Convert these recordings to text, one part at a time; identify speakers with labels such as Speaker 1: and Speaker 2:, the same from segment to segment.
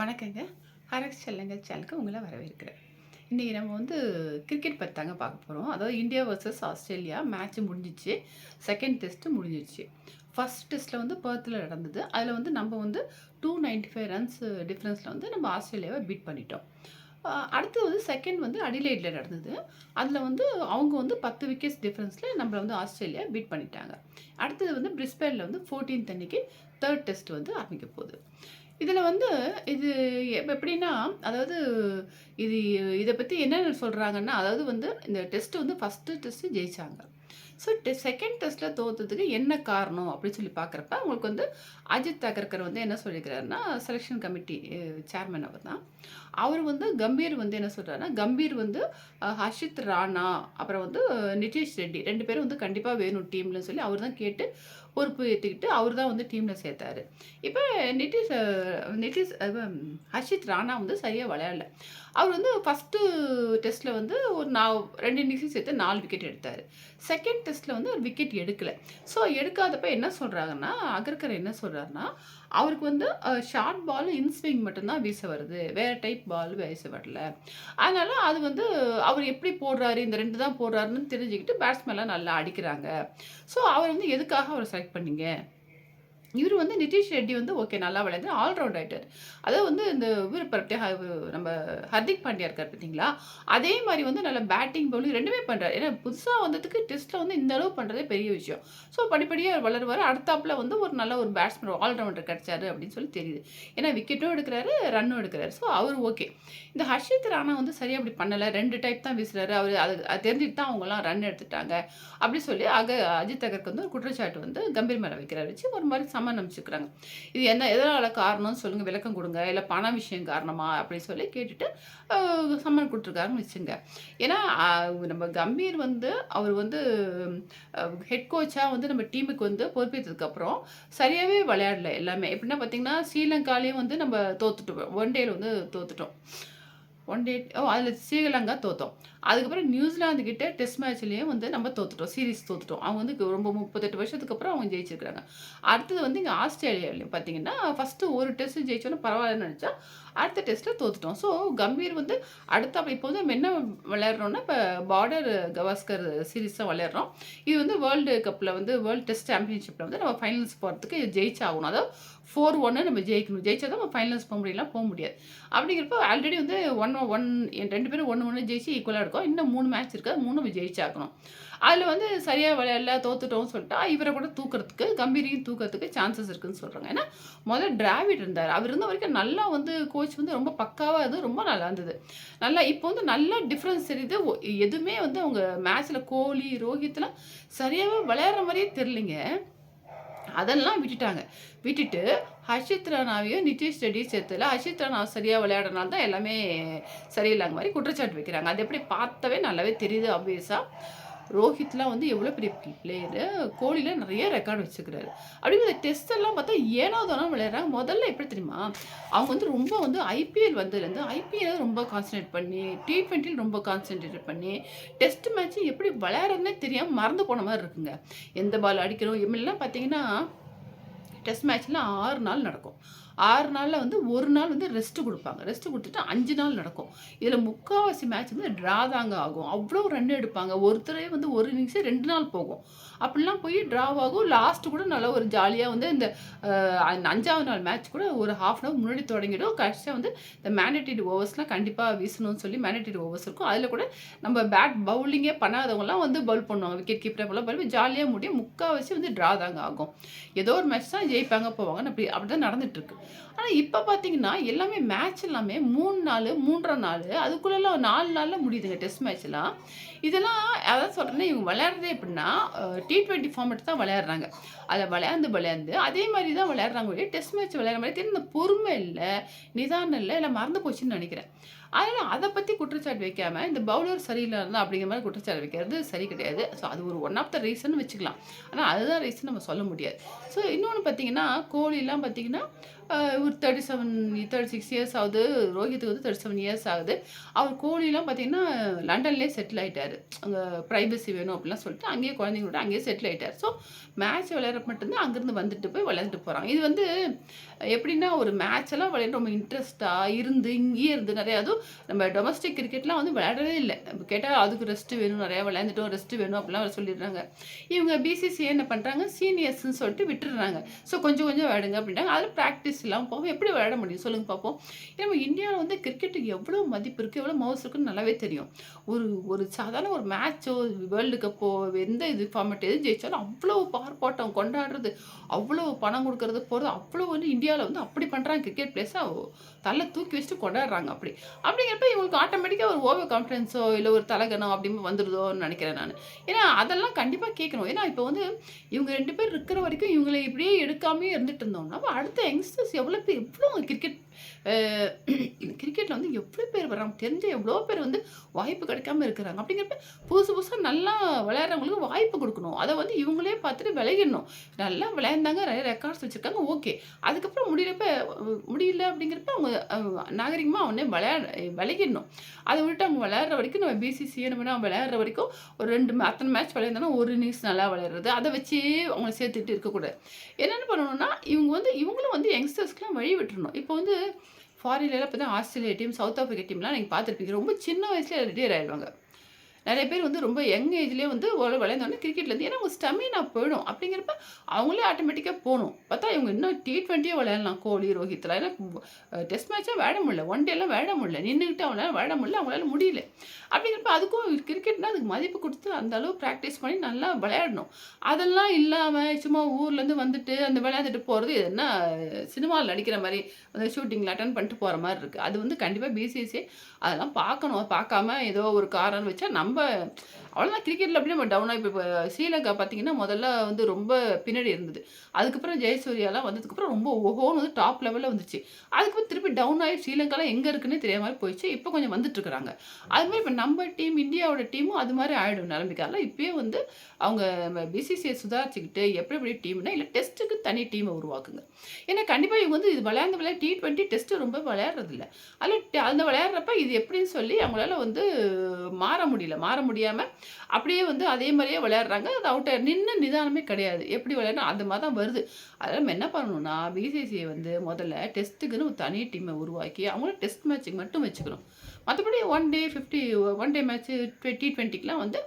Speaker 1: வணக்கங்க. ஹரக்ஸ் செல்லங்கள் சேனலுக்கு உங்களை வரவேற்கிறேன். இன்றைக்கி நம்ம வந்து கிரிக்கெட் பற்றி தாங்க பார்க்க போகிறோம் அதாவது இந்தியா வர்சஸ் ஆஸ்திரேலியா மேட்ச் முடிஞ்சிச்சு. செகண்ட் டெஸ்ட்டு முடிஞ்சிச்சு ஃபஸ்ட் டெஸ்ட்டில் வந்து பர்த்தில் நடந்தது. அதில் வந்து நம்ம வந்து டூ நைன்ட்டி ஃபைவ் ரன்ஸ் டிஃப்ரென்ஸில் வந்து நம்ம ஆஸ்திரேலியாவை பீட் பண்ணிட்டோம். அடுத்து வந்து செகண்ட் வந்து அடிலைடில் நடந்தது. அதில் வந்து அவங்க வந்து பத்து விக்கெட்ஸ் டிஃப்ரென்ஸில் நம்மளை வந்து ஆஸ்திரேலியா பீட் பண்ணிட்டாங்க. அடுத்தது வந்து பிரிஸ்பேனில் வந்து 14th அன்னைக்கு தேர்ட் டெஸ்ட் வந்து ஆரம்பிக்க போகுது. இதில் வந்து இது எப்படின்னா அதாவது இது இதை பற்றி என்னென்ன சொல்கிறாங்கன்னா அதாவது வந்து இந்த டெஸ்ட்டு வந்து ஃபஸ்ட்டு டெஸ்ட்டு ஜெயித்தாங்க ஸோ டெ செகண்ட் டெஸ்ட்டில் தோத்ததுக்கு என்ன காரணம் அப்படின்னு சொல்லி பார்க்குறப்ப உங்களுக்கு வந்து அஜித் அகர்கர் வந்து என்ன சொல்லியிருக்கிறாருன்னா செலெக்ஷன் கமிட்டி சேர்மன் அவர் தான். அவர் வந்து கம்பீர் வந்து என்ன சொல்கிறாருன்னா கம்பீர் வந்து ஹர்ஷித் ராணா அப்புறம் வந்து நிதிஷ் ரெட்டி ரெண்டு பேரும் வந்து கண்டிப்பாக வேணும் டீம்னு சொல்லி அவர் தான் கேட்டு பொறுப்பு ஏற்றுக்கிட்டு அவர் தான் வந்து டீமில் சேர்த்தாரு. இப்போ நிதிஷ் நிதிஷ் ஹர்ஷித் ராணா வந்து சரியாக விளையாடல. அவர் வந்து ஃபஸ்ட்டு டெஸ்ட்டில் வந்து ஒரு நா ரெண்டு இன்னிங்ஸும் சேர்த்து நாலு விக்கெட் எடுத்தார். செகண்ட் செகண்ட் டெஸ்ட்டில் வந்து ஒரு விக்கெட் எடுக்கலை. ஸோ எடுக்காதப்ப என்ன சொல்கிறாங்கன்னா அகர்கர் என்ன சொல்கிறாருன்னா அவருக்கு வந்து ஷார்ட் பால் இன்ஸ்விங் மட்டும்தான் வீச வருது. வேறு டைப் பால் வீச வரல. அதனால் அது வந்து அவர் எப்படி போடுறாரு இந்த ரெண்டு தான் போடுறாருன்னு தெரிஞ்சுக்கிட்டு பேட்ஸ்மேன்லாம் நல்லா அடிக்கிறாங்க. ஸோ அவர் வந்து எதுக்காக அவரை செலக்ட் பண்ணீங்க? இவர் வந்து நிதிஷ் ரெட்டி வந்து ஓகே நல்லா விளையாண்டு ஆல்ரவுண்ட் ஆயிட்டார் அதாவது வந்து இந்த இவர் நம்ம ஹர்திக் பாண்டியா இருக்கார் பார்த்தீங்களா? அதே மாதிரி வந்து நல்ல பேட்டிங் பவுலிங் ரெண்டுமே பண்ணுறாரு ஏன்னா புதுசாக வந்ததுக்கு டெஸ்ட்டில் வந்து இந்த அளவு பண்ணுறதே பெரிய விஷயம். ஸோ படிப்படியாக அவர் வளருவார். அடுத்தாப்பில் வந்து ஒரு நல்ல ஒரு பேட்ஸ்மேன் ஆல்ரவுண்டர் கிடைச்சாரு அப்படின்னு சொல்லி தெரியுது. ஏன்னா விக்கெட்டும் எடுக்கிறாரு ரன்னும் எடுக்கிறாரு. ஸோ அவர் ஓகே இந்த ஹர்ஷித் ராணா வந்து சரியாக அப்படி பண்ணலை. ரெண்டு டைப் தான் வீசுறாரு. அவர் அது தெரிஞ்சுட்டு தான் அவங்கலாம் ரன் எடுத்துட்டாங்க. அப்படி சொல்லி அக அஜித் அகருக்கு வந்து ஒரு குற்றச்சாட்டு வந்து கம்பீர் மேலே வைக்கிறார். வச்சு ஒரு மாதிரி சமன் அமைச்சுக்கிறாங்க இது என்ன எதனால் காரணம்னு சொல்லுங்கள் விளக்கம் கொடுங்க இல்லை பண விஷயம் காரணமா அப்படின்னு சொல்லி கேட்டுட்டு சம்மன் கொடுத்துருக்காருன்னு வச்சுங்க ஏன்னா நம்ம கம்பீர் வந்து அவர் வந்து ஹெட் கோச்சாக வந்து நம்ம டீமுக்கு வந்து பொறுப்பேற்றதுக்கப்புறம் சரியாகவே விளையாடல எல்லாமே. எப்படின்னா பார்த்தீங்கன்னா ஸ்ரீலங்காலையும் வந்து நம்ம தோத்துட்டோம். ஒன் டேயில் வந்து தோத்துட்டோம். ஒன் டே ஓ அதில் ஸ்ரீலங்கா தோத்தோம். அதுக்கப்புறம் நியூசிலாந்து கிட்ட டெஸ்ட் மேட்ச்லேயும் வந்து நம்ம தோத்துட்டோம் சீரிஸ் தோத்துட்டோம். அவங்க வந்து ரொம்ப முப்பத்தெட்டு வருஷத்துக்கு அப்புறம் அவங்க ஜெயிச்சிருக்கிறாங்க அடுத்தது வந்து இங்கே ஆஸ்திரேலியாவிலையும் பார்த்தீங்கன்னா ஃபஸ்ட்டு ஒரு டெஸ்ட் ஜெயிச்சோன்னா பரவாயில்லன்னு நினச்சா அடுத்த டெஸ்ட்டில் தோத்துட்டோம். ஸோ கம்பீர் வந்து அடுத்த அப்ப இப்போ வந்து நம்ம என்ன விளையாடுறோம்னா இப்போ பார்டர் கவாஸ்கர் சீரீஸ் தான் விளையாடுறோம். இது வந்து வேர்ல்டு கப்பில் வந்து வேர்ல்டு டெஸ்ட் சாம்பியன்ஷிப்பில் வந்து நம்ம ஃபைனல்ஸ் போகிறதுக்கு ஜெயிச்சாகணும். அதாவது ஃபோர் ஒன்று நம்ம ஜெயிக்கணும். ஜெயிச்சா தான் நம்ம ஃபைனல்ஸ் போக முடியலாம் போக முடியாது. அப்படிங்கிறப்ப ஆல்ரெடி வந்து ஒன் ஒன் ரெண்டு பேரும் ஒன்று ஒன்று ஜெயிச்சு ஈக்குவலாக இருக்கும். இன்னும் மூணு மேட்ச் இருக்குது அது மூணு நம்ம ஜெயிச்சாக்கணும் அதில் வந்து சரியாக விளையாடல தோத்துட்டோம்னு சொல்லிட்டா இவரை கூட தூக்கிறதுக்கு கம்பீரியும் தூக்கிறதுக்கு சான்சஸ் இருக்குன்னு சொல்கிறாங்க ஏன்னா முதல்ல டிராவிட் இருந்தார். அவர் இருந்த வரைக்கும் நல்லா வந்து கோச் வந்து ரொம்ப பக்காவாக இருந்தது. ரொம்ப நல்லா இருந்தது. நல்லா இப்போ வந்து நல்லா டிஃப்ரென்ஸ் தெரியுது. எதுவுமே வந்து அவங்க மேட்ச்சில் கோலி ரோஹித்லாம் சரியாகவே விளையாடுற மாதிரியே தெரிலிங்க அதெல்லாம் விட்டுட்டாங்க. விட்டுட்டு ஹர்ஷித் ராணாவையும் நிதிஷ் ரெட்டி சேர்த்துல ஹர்ஷித் ராணா சரியாக விளையாடுறனால தான் எல்லாமே சரியில்லாங்க மாதிரி குற்றச்சாட்டு வைக்கிறாங்க. அது எப்படி பார்த்தவே நல்லாவே தெரியுது ஆப்வியஸாக ரோஹித்லாம் வந்து எவ்வளோ பெரிய பிளேயரு கோலியில் நிறைய ரெக்கார்டு வச்சுக்கிறாரு அப்படிங்கிற டெஸ்ட் எல்லாம் பார்த்தா ஏனோ விளையாடுறாங்க. முதல்ல எப்படி தெரியுமா? அவங்க வந்து ரொம்ப வந்து ஐபிஎல் வந்ததுலேருந்து ஐபிஎல் ரொம்ப கான்சன்ட்ரேட் பண்ணி டி ட்வெண்ட்டியில் ரொம்ப கான்சன்ட்ரேட் பண்ணி டெஸ்ட் மேட்ச்சு எப்படி விளையாடுறதுனே தெரியாமல் மறந்து போன மாதிரி இருக்குங்க. எந்த பால் அடிக்கிறோம்? எம்எல்லாம் பார்த்தீங்கன்னா டெஸ்ட் மேட்ச்லாம் ஆறு நாள் நடக்கும். ஆறு நாளில் வந்து ஒரு நாள் வந்து ரெஸ்ட்டு கொடுப்பாங்க. ரெஸ்ட்டு கொடுத்துட்டு அஞ்சு நாள் நடக்கும். இதில் முக்கால்வாசி மேட்ச் வந்து ட்ரா தாங்க ஆகும். அவ்வளோ ரன் எடுப்பாங்க. ஒருத்தரே வந்து ஒரு இன்னிங்ஸே ரெண்டு நாள் போகும். அப்படிலாம் போய் ட்ராவ் ஆகும். லாஸ்ட்டு கூட நல்லா ஒரு ஜாலியாக வந்து இந்த அஞ்சாவது நாள் மேட்ச் கூட ஒரு ஹாஃப் அன் அவர் முன்னாடி தொடங்கிடும். கடைசியாக வந்து இந்த மேண்டேட்டரி ஓவர்ஸ்லாம் கண்டிப்பாக வீசணும்னு சொல்லி மேண்டேட்டரி ஓவர்ஸ் இருக்கும். அதில் கூட நம்ம பேட் பவுலிங்கே பண்ணாதவங்கலாம் வந்து பவுல் பண்ணுவாங்க. விக்கெட் கீப்பர் போல பவுல் ஜாலியாக முடியும். முக்கால்வாசி வந்து ட்ரா தாங்க ஆகும். ஏதோ ஒரு மேட்ச் தான் ஜெயிப்பாங்க போவாங்க அப்படி அப்படி தான் நடந்துட்டுருக்கு ஆனால் இப்போ பார்த்தீங்கன்னா எல்லாமே மேட்ச் எல்லாமே மூணு நாள் மூன்றரை நாள் அதுக்குள்ளெல்லாம் நாலு நாளில் முடியுதுங்க டெஸ்ட் மேட்ச்லாம் இதெல்லாம் அதான் சொல்கிறேன்னா இவங்க விளையாடுறதே எப்படின்னா டி ட்வெண்ட்டி ஃபார்மேட் தான் விளையாடுறாங்க. அதில் விளையாண்டு விளையாண்டு அதே மாதிரி தான் விளையாடுறாங்க டெஸ்ட் மேட்ச் விளையாடுற மாதிரி தெரியும். இந்த பொறுமை இல்லை நிதானம் இல்லை இல்லை மறந்து போச்சுன்னு நினைக்கிறேன். அதனால் அதை பற்றி குற்றச்சாட்டு வைக்காம, இந்த பவுலர் சரியில்லாதா அப்படிங்கிற மாதிரி குற்றச்சாட்டு வைக்கிறது சரி கிடையாது. ஸோ அது ஒரு ஒன் ஆஃப் த ரீசன் வச்சுக்கலாம். ஆனால் அதுதான் ரீசன் நம்ம சொல்ல முடியாது. ஸோ இன்னொன்று பார்த்தீங்கன்னா, கோலிலாம் பார்த்தீங்கன்னா, அ ஒரு 37 36 இயர்ஸ் ஆகுது. ரோஹித்துக்கு வந்து 37 இயர்ஸ் ஆகுது. அவர் கோலிலாம் பார்த்தீங்கன்னா, லண்டன்லேயே செட்டில் ஆகிட்டார் அங்கே ப்ரைவசி வேணும் அப்படிலாம் சொல்லிட்டு, அங்கேயே குழந்தைங்களோட அங்கேயே செட்டில் ஆகிட்டார் ஸோ மேட்ச் விளையாட மட்டும்தான் அங்கேருந்து வந்துட்டு போய் விளையாண்டுட்டு போகிறாங்க இது வந்து எப்படின்னா, ஒரு மேட்செல்லாம் விளையாண்டு விளையாட ரொம்ப இன்ட்ரெஸ்ட்டாக இருந்து, இங்கேயே இருந்து நிறையா அதுவும் நம்ம டொமஸ்டிக் கிரிக்கெட்லாம் வந்து விளையாடவே இல்லை கேட்டால் அதுக்கு ரெஸ்ட் வேணும். நிறையா விளையாண்டுட்டோம், ரெஸ்ட் வேணும் அப்படிலாம் சொல்லிடுறாங்க. இவங்க பிசிசி என்ன பண்ணுறாங்க சீனியர்ஸ்ன்னு சொல்லிட்டு விட்டுடுறாங்க. ஸோ கொஞ்சம் கொஞ்சம் விளையாடுங்க அப்படின்ட்டாங்க. அதில் ப்ராக்டிஸ் இல்லாமல் போகும். எப்படி விளையாட முடியும் சொல்லுங்க பார்ப்போம். நம்ம இந்தியாவில் வந்து கிரிக்கெட்டுக்கு எவ்வளோ மதிப்பு இருக்குது எவ்வளோ மவுஸ் இருக்குன்னு நல்லாவே தெரியும். ஒரு ஒரு சாதாரண ஒரு மேட்சோ, வேர்ல்டு கப்போ, எந்த இது ஃபார்மேட் எது ஜெயிச்சாலும் அவ்வளோ பார்ப்பாட்டம் கொண்டாடுறது, அவ்வளோ பணம் கொடுக்கறது போகிறது அவ்வளோ வந்து இந்தியாவில் வந்து அப்படி பண்ணுறாங்க கிரிக்கெட் பிளேஸாக தலை தூக்கி வச்சுட்டு கொண்டாடுறாங்க அப்படி. அப்படிங்கிறப்ப இவங்களுக்கு ஆட்டோமேட்டிக்காக ஒரு ஓவர் கான்ஃபிடன்ஸோ, இல்லை ஒரு தலகனம் அப்படின்னு வந்துடுதோன்னு நினைக்கிறேன் நான் ஏன்னா அதெல்லாம் கண்டிப்பாக கேட்கணும். ஏன்னா இப்போ வந்து இவங்க ரெண்டு பேர் இருக்கிற வரைக்கும் இவங்களை இப்படியே எடுக்காமே இருந்துட்டு இருந்தோம்னா, அடுத்த யங்ஸ்டர்ஸ் எவ்வளோ பேர் எவ்வளோ கிரிக்கெட் கிரிக்கெட்டில் வந்து எவ்வளோ பேர் வராங்க. தெரிஞ்ச எவ்வளோ பேர் வந்து வாய்ப்பு கிடைக்காம இருக்கிறாங்க. அப்படிங்கிறப்ப புதுசு புதுசாக நல்லா விளையாடுறவங்களுக்கு வாய்ப்பு கொடுக்கணும் அதை வந்து இவங்களே பார்த்துட்டு விளையிடணும் நல்லா விளையாண்டாங்க, நிறைய ரெக்கார்ட்ஸ் வச்சுருக்காங்க ஓகே. அதுக்கப்புறம் முடியறப்ப முடியல அப்படிங்கிறப்ப அவங்க நாகரிகமாக அவனே விளையாட விளையிடணும் அதை விட்டுட்டு அவங்க விளையாடுற வரைக்கும் நம்ம பிசிசிஐ நம்ம விளையாடுற வரைக்கும் ஒரு ரெண்டு அத்தனை மேட்ச் விளையாண்டோன்னா ஒரு இன்னிங்ஸ் நல்லா விளையாடுறது. அதை வச்சே அவங்கள சேர்த்துக்கிட்டு இருக்கக்கூடாது. என்னென்ன பண்ணணும்னா, இவங்க வந்து இவங்களும் வந்து யங்ஸ்டர்ஸ்க்குலாம் வழி விட்டுறணும். இப்போ வந்து ஃபாரின்லலாம் பார்த்தீங்கன்னா, ஆஸ்திரேலியா டீம், சவுத் ஆஃப்ரிக்கா டீம்லாம் நீங்க பார்த்துருப்பீங்க. ரொம்ப சின்ன வயசுலேயே ரிட்டையர் ஆயிடுவாங்க. நிறைய பேர் வந்து ரொம்ப யங் ஏஜ்லேயே வந்து ஓரளவு கிரிக்கெட்லேருந்து ஏன்னா அவங்க ஸ்டெமினா போயிடும். அப்படிங்கிறப்ப அவங்களே ஆட்டோமேட்டிக்காக போகணும் பார்த்தா இவங்க இன்னும் டி20யே விளையாடலாம். கோலி, ரோஹித்லாம். ஏன்னா டெஸ்ட் மேட்சாக விளையாட முடியல. ஒன் டேலாம் விளையாட முடியல. நின்றுக்கிட்டு அவங்களால விளையாட முடியல. அவங்களால முடியல. அப்படிங்கிறப்ப அதுக்கும் கிரிக்கெட்னா அதுக்கு மதிப்பு கொடுத்து அந்த அளவு ப்ராக்டிஸ் பண்ணி நல்லா விளையாடணும். அதெல்லாம் இல்லாமல் சும்மா ஊர்லேருந்து வந்துட்டு அந்த விளையாண்டுட்டு போகிறது இது என்ன சினிமாவில் நடிக்கிற மாதிரி அந்த ஷூட்டிங்கில் அட்டன் பண்ணிட்டு போகிற மாதிரி இருக்குது அது வந்து கண்டிப்பாக பிசிஎஸ்சி அதெல்லாம் பார்க்கணும். பார்க்காம ஏதோ ஒரு காரணம் வச்சா நம்ப அவ்வளோதான் கிரிக்கெட்ல அப்படியே நம்ம டவுன் ஆகி இப்போ ஸ்ரீலங்கா பார்த்தீங்கன்னா, முதல்ல வந்து ரொம்ப பின்னாடி இருந்தது. அதுக்கப்புறம் ஜெயசூர்யாலாம் வந்ததுக்கப்புறம் ரொம்ப ஓஹோன்னு வந்து டாப் லெவலில் வந்துச்சு. அதுக்கப்புறம் திருப்பி டவுன் ஆகி ஸ்ரீலங்காலாம் எங்கே இருக்குன்னு தெரியாமல் போயிடுச்சு. இப்போ கொஞ்சம் வந்துட்டுருக்குறாங்க அதுமாதிரி அது நம்ம டீம் இந்தியாவோட டீமும் அது மாதிரி ஆகிடும் நிலைமைக்கு. இப்போயே வந்து அவங்க பிசிசிஐ சுதாரிச்சுக்கிட்டு எப்படி எப்படி டீம்னா, இல்லை டெஸ்ட்டுக்கு தனி டீமை உருவாக்குங்க. ஏன்னா கண்டிப்பாக இவங்க வந்து இது விளையாண்டு விளையாண்டு டி20 டெஸ்ட் ரொம்ப விளையாடுறதில்ல. அதில் அந்த விளையாடுறப்ப இது எப்படின்னு சொல்லி அவங்களால வந்து மாற முடியல. மாற முடியாமல் அப்படியே வந்து அதே மாதிரியே விளையாடுறாங்க. அது அவுட்டர் நின்று நிதானமே கிடையாது. எப்படி விளையாடணும் அந்த மாதிரி தான் வருது. அதில் நம்ம என்ன பண்ணணும்னா, பிசிசிஐ வந்து முதல்ல டெஸ்ட்டுக்குன்னு ஒரு தனி டீமை உருவாக்கி, அவங்கள டெஸ்ட் மேட்சுக்கு மட்டும் வச்சுக்கணும். மற்றபடி one day 50 one day match டி20க்குலாம் வந்து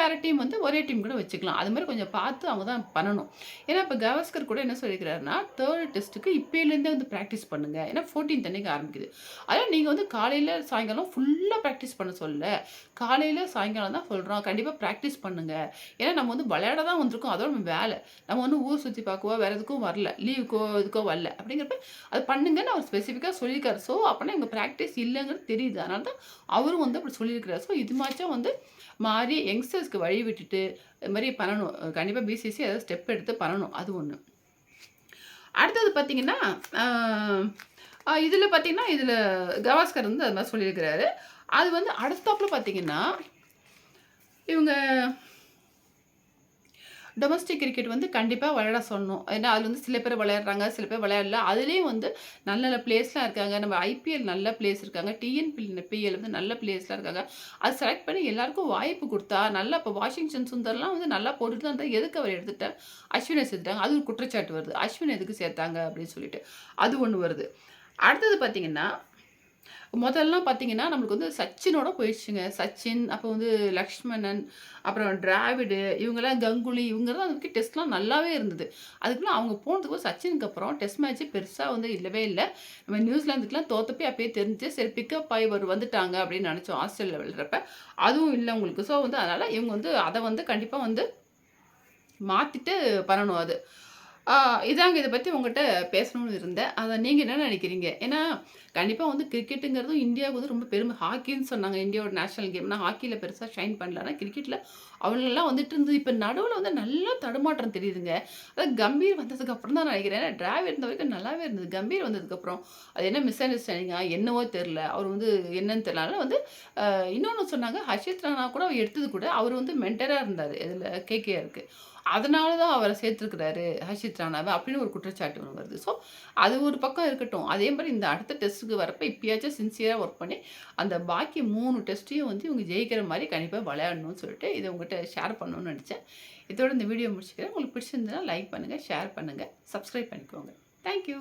Speaker 1: வேறு டீம் வந்து ஒரே டீம் கூட வச்சுக்கலாம். அது மாதிரி கொஞ்சம் பார்த்து அவங்க தான் பண்ணணும். ஏன்னா இப்போ கவாஸ்கர் கூட என்ன சொல்லியிருக்கிறாருன்னா, தேர்ட் டெஸ்ட்டுக்கு இப்போலேருந்தே வந்து ப்ராக்டிஸ் பண்ணுங்கள் ஏன்னா 14த் அன்னைக்கு ஆரம்பிக்குது. அதனால் நீங்கள் வந்து காலையில் சாயங்காலம் ஃபுல்லாக ப்ராக்டிஸ் பண்ண சொல்ல காலையில் சாயங்காலம் தான் சொல்கிறோம் கண்டிப்பாக ப்ராக்டிஸ் பண்ணுங்கள் ஏன்னா நம்ம வந்து விளையாட தான் வந்திருக்கோம். அதோட நம்ம வேலை நம்ம வந்து ஊர் சுற்றி பார்க்கவோ, வேறு எதுக்கும் வரல. லீவுக்கோ, இதுக்கோ வரல. அப்படிங்கிறப்ப அது பண்ணுங்கன்னு அவர் ஸ்பெசிஃபிக்காக சொல்லியிருக்காரு. ஸோ அப்படின்னா இவங்க ப்ராக்டிஸ் இல்லைங்கிறது தெரியுது. அதனால தான் அவரும் வந்து அப்படி சொல்லியிருக்கிறார் ஸோ இதுமாச்சும் வந்து மாறி யங்ஸ்டர்ஸ்க்கு வழி விட்டுட்டு இது மாதிரி பண்ணணும். கண்டிப்பாக பிசிசி ஏதாவது ஸ்டெப் எடுத்து பண்ணணும். அது ஒன்று அடுத்தது பார்த்தீங்கன்னா, இதில் பார்த்திங்கன்னா பார்த்தீங்கன்னா, கவாஸ்கர் வந்து அது மாதிரி சொல்லியிருக்கிறாரு. அது வந்து அடுத்தாப்புல பார்த்தீங்கன்னா, இவங்க டொமஸ்டிக் கிரிக்கெட் வந்து கண்டிப்பாக விளையாட சொல்லணும். ஏன்னா அதில் வந்து சில பேர் விளையாடுறாங்க, சில பேர் விளையாடல. அதுலேயும் வந்து நல்ல நல்ல பிளேஸ்லாம் இருக்காங்க. நம்ம ஐபிஎல் நல்ல பிளேஸ் இருக்காங்க. டிஎன்பிஎல் வந்து நல்ல பிளேஸ்லாம் இருக்காங்க. அது செலக்ட் பண்ணி எல்லாருக்கும் வாய்ப்பு கொடுத்தா நல்லா இப்போ வாஷிங்டன் சுந்தர்லாம் வந்து நல்லா போட்டுட்டு தான் எதுக்கு அவர் எடுத்துட்டா அஸ்வினை சேர்த்துட்டாங்க. அது ஒரு குற்றச்சாட்டு வருது. அஸ்வின் எதுக்கு சேர்த்தாங்க அப்படின்னு சொல்லிட்டு. அது ஒன்று வருது. அடுத்தது பார்த்தீங்கன்னா, முதல்லாம் பார்த்தீங்கன்னா, நம்மளுக்கு வந்து சச்சினோட போயிடுச்சுங்க. சச்சின், அப்போ வந்து லக்ஷ்மணன், அப்புறம் டிராவிடு, இவங்கெல்லாம் கங்குலி இவங்கெல்லாம் அதுக்கு டெஸ்ட்லாம் நல்லாவே இருந்தது. அதுக்குலாம் அவங்க போனதுக்கு சச்சினுக்கு அப்புறம் டெஸ்ட் மேட்ச் பெருசாக வந்து இல்லவே இல்லை நம்ம நியூசிலாந்துக்குலாம் தோத்தப்பே போய் அப்பயே தெரிஞ்சு சரி பிக்கப் ஆகி ஒரு வந்துட்டாங்க அப்படின்னு நினச்சோம் ஆஸ்திரேலியா விளையாடுறப்ப. அதுவும் இல்லை உங்களுக்கு. ஸோ வந்து அதனால் இவங்க வந்து அதை வந்து கண்டிப்பாக வந்து மாற்றிட்டு பண்ணணும் அது. இதாங்க இதை பற்றி உங்கள்கிட்ட பேசணும்னு இருந்தேன். அதை நீங்கள் என்ன நினைக்கிறீங்க ஏன்னா கண்டிப்பாக வந்து கிரிக்கெட்டுங்கிறதும் இந்தியாவுக்கு வந்து ரொம்ப பெருமை. ஹாக்கின்னு சொன்னாங்க. இந்தியாவோட நேஷனல் கேம்னா ஹாக்கியில் பெருசாக ஷைன் பண்ணலன்னா கிரிக்கெட்டில் அவங்களெல்லாம் வந்துட்டு இருந்தது இப்போ நடுவில் வந்து நல்லா தடுமாற்றம் தெரியுதுங்க. அதாவது கம்பீர் வந்ததுக்கு அப்புறம் தான் நினைக்கிறேன். ஏன்னா டிராவ் இருந்த வரைக்கும் நல்லாவே இருந்தது. கம்பீர் வந்ததுக்கப்புறம் அது என்ன மிஸ் அண்டர்ஸ்டாண்டிங்கா என்னவோ தெரில அவர் வந்து என்னன்னு தெரியல. வந்து இன்னொன்று சொன்னாங்க. ஹர்ஷித் ராணா கூட அவர் எடுத்தது கூட அவர் வந்து மென்டராக இருந்தார். இதில் கேகேஆருக்கு அதனால தான் அவரை சேர்த்துருக்கிறாரு ஹர்ஷித் ராணாவை அப்படின்னு ஒரு குற்றச்சாட்டு ஒன்று வருது. ஸோ அது ஒரு பக்கம் இருக்கட்டும். அதே மாதிரி இந்த அடுத்த டெஸ்ட் டெஸ்ட்டுக்கு வரப்போ இப்பயாச்சும் சின்சியராக ஒர்க் பண்ணி அந்த பாக்கி மூணு டெஸ்ட்டையும் வந்து இவங்க ஜெயிக்கிற மாதிரி கண்டிப்பாக விளையாடணும்னு சொல்லிட்டு இதை உங்கள்கிட்ட ஷேர் பண்ணணும்னு நினச்சேன். இதோட இந்த வீடியோ முடிச்சுக்கிறேன். உங்களுக்கு பிடிச்சிருந்ததுன்னா லைக் பண்ணுங்கள் ஷேர் பண்ணுங்கள் சப்ஸ்கிரைப் பண்ணிக்கோங்க. தேங்க்யூ